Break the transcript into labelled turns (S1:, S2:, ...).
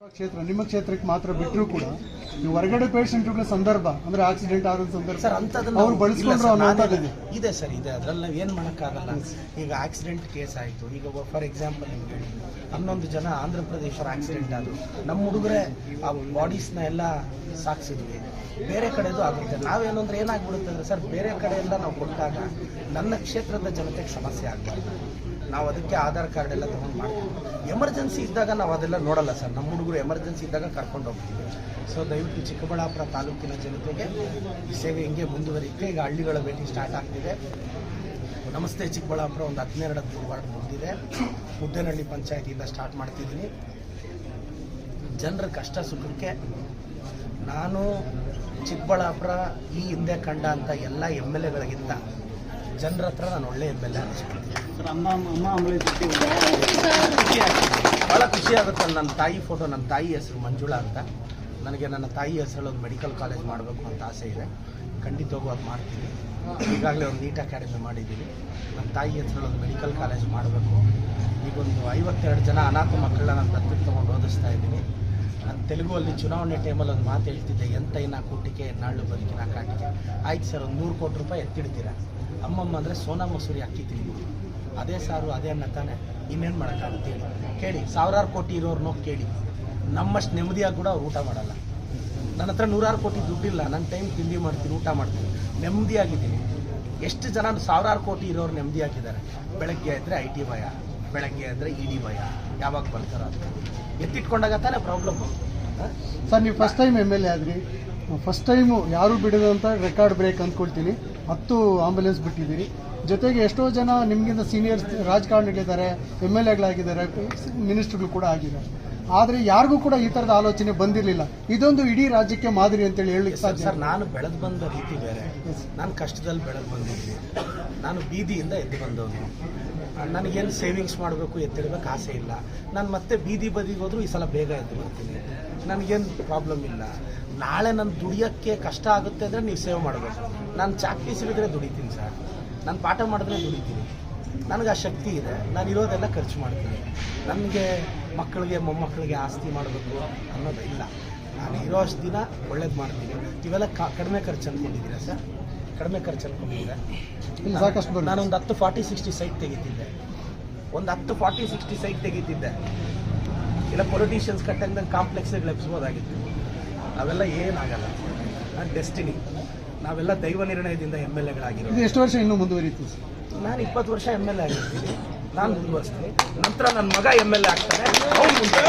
S1: ಕ್ಷೇತ್ರ ನಿಮ್ಮ ಕ್ಷೇತ್ರಕ್ಕೆ ಮಾತ್ರ ಬಿಟ್ಟರು ಕೂಡ ನೀವು ಹೊರಗಡೆ ಪೇಷಂಟ್ಗಳ ಸಂದರ್ಭ ಅಂದ್ರೆ ಆಕ್ಸಿಡೆಂಟ್ ಆದ ಸಂದರ್ಭ
S2: ಸರ್ ಅಂತದನ್ನ
S1: ಅವ್ರು ಬಳಸ್ಕೊಂಡ್ರು
S2: ಇದೆ. ಸರ್ ಇದೆ. ಅದ್ರಲ್ಲಿ ನಾವು ಏನು ಮಾಡೋಕ್ಕಾಗಲ್ಲ. ಈಗ ಆಕ್ಸಿಡೆಂಟ್ ಕೇಸ್ ಆಯಿತು. ಈಗ ಫಾರ್ ಎಕ್ಸಾಂಪಲ್ ನಿಮ್ಗೆ ಹೇಳಿ. ಹನ್ನೊಂದು ಜನ ಆಂಧ್ರ ಪ್ರದೇಶ ಆಕ್ಸಿಡೆಂಟ್ ಆದ್ರು. ನಮ್ಮ ಹುಡುಗರೇ ಆ ಬಾಡೀಸ್ನ ಎಲ್ಲ ಸಾಕ್ಸಿದ್ವಿ. ಬೇರೆ ಕಡೆದು ಆಗುತ್ತೆ ನಾವೇನು ಅಂದ್ರೆ ಏನಾಗ್ಬಿಡುತ್ತೆ ಅಂದ್ರೆ ಸರ್ ಬೇರೆ ಕಡೆಯಿಂದ ನಾವು ಕೊಟ್ಟಾಗ ನನ್ನ ಕ್ಷೇತ್ರದ ಜನತೆಗೆ ಸಮಸ್ಯೆ ಆಗಬಾರ್ದು. ನಾವು ಅದಕ್ಕೆ ಆಧಾರ್ ಕಾರ್ಡ್ ಎಲ್ಲ ತೊಗೊಂಡು ಮಾಡ್ತೀವಿ. ಎಮರ್ಜೆನ್ಸಿ ಇದ್ದಾಗ ನಾವು ಅದೆಲ್ಲ ನೋಡಲ್ಲ ಸರ್. ನಮ್ಮ ಹುಡುಗರು ಎಮರ್ಜೆನ್ಸಿ ಇದ್ದಾಗ ಕರ್ಕೊಂಡು ಹೋಗ್ತೀವಿ. ಸೊ ದಯವಿಟ್ಟು ಚಿಕ್ಕಬಳ್ಳಾಪುರ ತಾಲೂಕಿನ ಜನತೆಗೆ ಸೇವೆ ಹಿಂಗೆ ಮುಂದುವರಿಯುತ್ತೆ, ಈಗ ಹಳ್ಳಿಗಳ ಭೇಟಿ ಸ್ಟಾರ್ಟ್ ಆಗ್ತಿದೆ. ನಮಸ್ತೆ ಚಿಕ್ಕಬಳ್ಳಾಪುರ, ಒಂದು ಹದಿನೆರಡು ಹದಿಮೂರು ವಾರ್ಡ್ ಮುಗಿದಿದೆ ಮುದ್ದೇನಹಳ್ಳಿ ಪಂಚಾಯತಿಯಿಂದ ಸ್ಟಾರ್ಟ್ ಮಾಡ್ತಿದ್ದೀನಿ. ಜನರ ಕಷ್ಟ ಸುಖಕ್ಕೆ ನಾನು ಚಿಕ್ಕಬಳ್ಳಾಪುರ ಈ ಹಿಂದೆ ಕಂಡ ಅಂತ ಎಲ್ಲ ಎಂ ಎಲ್ ಎಗಳಿಗಿಂತ ಜನರ ಹತ್ರ ನಾನು ಒಳ್ಳೆಯ ಎಂ ಎಲ್ ಎ ಭಾಳ ಖುಷಿ ಆಗುತ್ತೆ. ನನ್ನ ತಾಯಿ ಫೋಟೋ ನನ್ನ ತಾಯಿ ಹೆಸರು ಮಂಜುಳಾ ಅಂತ. ನನಗೆ ನನ್ನ ತಾಯಿ ಹೆಸರಲ್ಲಿ ಒಂದು ಮೆಡಿಕಲ್ ಕಾಲೇಜ್ ಮಾಡಬೇಕು ಅಂತ ಆಸೆ ಇದೆ. ಖಂಡಿತವಾಗೂ ಅದು ಮಾಡ್ತೀನಿ. ಈಗಾಗಲೇ ಒಂದು ನೀಟ್ ಅಕಾಡೆಮಿ ಮಾಡಿದ್ದೀನಿ ನನ್ನ ತಾಯಿ ಹೆಸರಲ್ಲಿ ಒಂದು ಮೆಡಿಕಲ್ ಕಾಲೇಜ್ ಮಾಡಬೇಕು. ಈಗೊಂದು ಐವತ್ತೆರಡು ಜನ ಅನಾಥ ಮಕ್ಕಳನ್ನ ನಾನು ದತ್ತು ತೊಗೊಂಡು ಓದಿಸ್ತಾ ಇದ್ದೀನಿ. ನಾನು ತೆಲುಗುವಲ್ಲಿ ಚುನಾವಣೆ ಟೈಮಲ್ಲಿ ಒಂದು ಮಾತು ಹೇಳ್ತಿದ್ದೆ ಎಂತೈನಾ ಕೂಟಿಕೆ ನಾಳು ಬದುಕಿನ ಕಾಟಿಕೆ? ಆಯ್ತು ಸರ್ ಒಂದು ನೂರು ಕೋಟಿ ರೂಪಾಯಿ ಎತ್ತಿಡ್ತೀರಾ? ಅಮ್ಮಮ್ಮ ಅಂದರೆ ಸೋನಾ ಮಸೂರಿ ಅಕ್ಕಿ ತಿಂದು. ಅದೇ ಸಾರು, ಅದೇ ಅನ್ನ ತಾನೆ. ಇನ್ನೇನು ಮಾಡೋಕ್ಕಾಗುತ್ತೆ ಕೇಳಿ, ಸಾವಿರಾರು ಕೋಟಿ ಇರೋರ್ನೋ ಕೇಳಿ. ನಮ್ಮಷ್ಟು ನೆಮ್ಮದಿಯಾಗಿ ಕೂಡ ಅವ್ರು ಊಟ ಮಾಡಲ್ಲ. ನನ್ನ ಹತ್ರ ನೂರಾರು ಕೋಟಿ ದುಡ್ಡಿಲ್ಲ. ನನ್ನ ಟೈಮ್ ತಿಂಡಿ ಮಾಡ್ತೀನಿ, ಊಟ ಮಾಡ್ತೀನಿ. ನೆಮ್ಮದಿಯಾಗಿದ್ದೀನಿ. ಎಷ್ಟು ಜನ ಸಾವಿರಾರು ಕೋಟಿ ಇರೋರು ನೆಮ್ಮದಿಯಾಗಿದ್ದಾರೆ? ಬೆಳಗ್ಗೆ ಇದ್ದರೆ ಐ ಟಿ ಭಯ. ಬೆಳಗ್ಗೆ ಅಂದರೆ ಇ ಡಿ ಭಯ. ಯಾವಾಗ ಬರ್ತಾರ ಅಂತ ಎತ್ತಿಟ್ಕೊಂಡಾಗ ತಾನೇ ಪ್ರಾಬ್ಲಮ್ಮು
S1: ಸರ್, ನೀವು first time M L A ಆದ್ರಿ. ಫಸ್ಟ್ ಟೈಮು ಯಾರು ಅಂತ ರೆಕಾರ್ಡ್ ಬ್ರೇಕ್ ಅಂದ್ಕೊಳ್ತೀನಿ. ಹತ್ತು ಆಂಬುಲೆನ್ಸ್ ಬಿಟ್ಟಿದ್ದೀರಿ. ಜೊತೆಗೆ ಎಷ್ಟೋ ಜನ ನಿಮಗಿಂತ ಸೀನಿಯರ್ಸ್ ರಾಜಕಾರಣಿಗಳಿದ್ದಾರೆ ಎಂ ಎಲ್ ಎಗಳಾಗಿದ್ದಾರೆ ಮಿನಿಸ್ಟ್ರುಗಳು ಕೂಡ ಆಗಿದ್ದಾರೆ. ಆದರೆ ಯಾರಿಗೂ ಕೂಡ ಈ ಥರದ ಆಲೋಚನೆ ಬಂದಿರಲಿಲ್ಲ. ಇದೊಂದು ಇಡೀ ರಾಜ್ಯಕ್ಕೆ ಮಾದರಿ ಅಂತೇಳಿ ಹೇಳಲಿಕ್ಕೆ ಸಾಧ್ಯ
S2: ಸರ್ ನಾನು ಬೆಳೆದು ಬಂದ ರೀತಿ ಬೇರೆ. ನಾನು ಕಷ್ಟದಲ್ಲಿ ಬೆಳೆದು ಬಂದಿದ್ದೀನಿ ನಾನು ಬೀದಿಯಿಂದ ಎದ್ದು ಬಂದವನು. ನನಗೇನು ಸೇವಿಂಗ್ಸ್ ಮಾಡಬೇಕು ಎತ್ತಿಡಬೇಕು ಆಸೆ ಇಲ್ಲ. ನಾನು ಮತ್ತೆ ಬೀದಿ ಬದಿಗೆ ಹೋದರೂ ಈ ಸಲ ಬೇಗ ಎದ್ದು ಬರ್ತೀನಿ. ನನಗೇನು ಪ್ರಾಬ್ಲಮ್ ಇಲ್ಲ. ನಾಳೆ ನಾನು ದುಡಿಯೋಕ್ಕೆ ಕಷ್ಟ ಆಗುತ್ತೆ ಅಂದರೆ ನೀವು ಸೇವ್ ಮಾಡಬೇಕು. ನಾನು ಚಾಕ್ರಿ ಸಿಡಿದ್ರೆ ದುಡಿತೀನಿ ಸರ್. ನಾನು ಪಾಠ ಮಾಡಿದ್ರೆ ದುಡಿತೀನಿ. ನನಗೆ ಆ ಶಕ್ತಿ ಇದೆ. ನಾನು ಇರೋದೆಲ್ಲ ಖರ್ಚು ಮಾಡ್ತೀನಿ. ನನಗೆ ಮಕ್ಕಳಿಗೆ, ಮೊಮ್ಮಕ್ಕಳಿಗೆ ಆಸ್ತಿ ಮಾಡಬೇಕು ಅನ್ನೋದು ಇಲ್ಲ. ನಾನು ಇರೋ ಅಷ್ಟು ದಿನ ಒಳ್ಳೇದು ಮಾಡ್ತೀನಿ. ಇವೆಲ್ಲ ಕಡಿಮೆ ಖರ್ಚು ಅಂದ್ಕೊಂಡಿದ್ದೀರಾ ಸರ್? ಕಡಿಮೆ ಖರ್ಚಲ್ಲಿ ಕೊಟ್ಟಿದ್ದೆ
S1: ಇಲ್ಲಿ ಸಾಕಷ್ಟು ನಾನು
S2: ನಾನೊಂದು ಹತ್ತು ಫಾರ್ಟಿ ಸಿಕ್ಸ್ಟಿ ಸೈಟ್ ತೆಗಿತಿದ್ದೆ. ಒಂದು ಹತ್ತು ಫಾರ್ಟಿ ಸಿಕ್ಸ್ಟಿ ಸೈಟ್ ತೆಗಿತಿದ್ದೆ. ಇಲ್ಲ ಪೊಲಿಟಿಷಿಯನ್ಸ್ ಕಟ್ಟಂಗೆ ಕಾಂಪ್ಲೆಕ್ಸ್ಗಳು ಲಭಿಸ್ಬೋದಾಗಿತ್ತು ಅವೆಲ್ಲ ಏನಾಗಲ್ಲ. ನಾನು ಡೆಸ್ಟಿನಿ ನಾವೆಲ್ಲ ದೈವ ನಿರ್ಣಯದಿಂದ ಎಂ ಎಲ್
S1: ಎಗಳಾಗಿರೋದು ಎಷ್ಟು ವರ್ಷ ಇನ್ನೂ ಮುಂದುವರಿತು
S2: ನಾನು ಇಪ್ಪತ್ತು ವರ್ಷ ಎಂ ಎಲ್ ಎ ಆಗಿರ್ತೀನಿ. ನಾನು ಮುಂದುವರಿಸ್ತೀನಿ. ನಂತರ ನನ್ನ ಮಗ ಎಂ ಎಲ್ ಎ ಆಗ್ತಾನೆ. ಅವ್ನು ಮುಂದೆ.